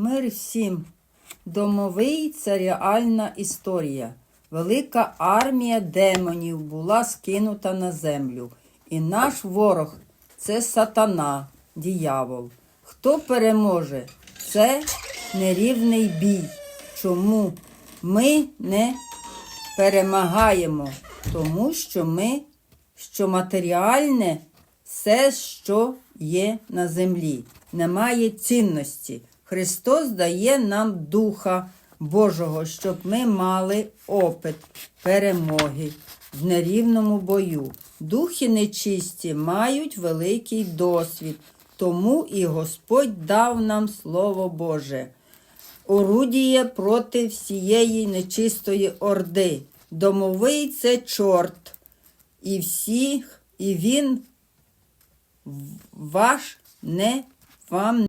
Мир всім. Домовий це реальна історія. Велика армія демонів була скинута на землю. І наш ворог це сатана, диявол. Хто переможе? Це нерівний бій. Чому ми не перемагаємо? Тому що ми, що матеріальне, все, що є на землі, не має цінності. Христос дає нам Духа Божого, щоб ми мали опит перемоги в нерівному бою. Духи нечисті мають великий досвід, тому і Господь дав нам Слово Боже орудіє проти всієї нечистої орди. Домовий це чорт, і всіх, і він ваш не вам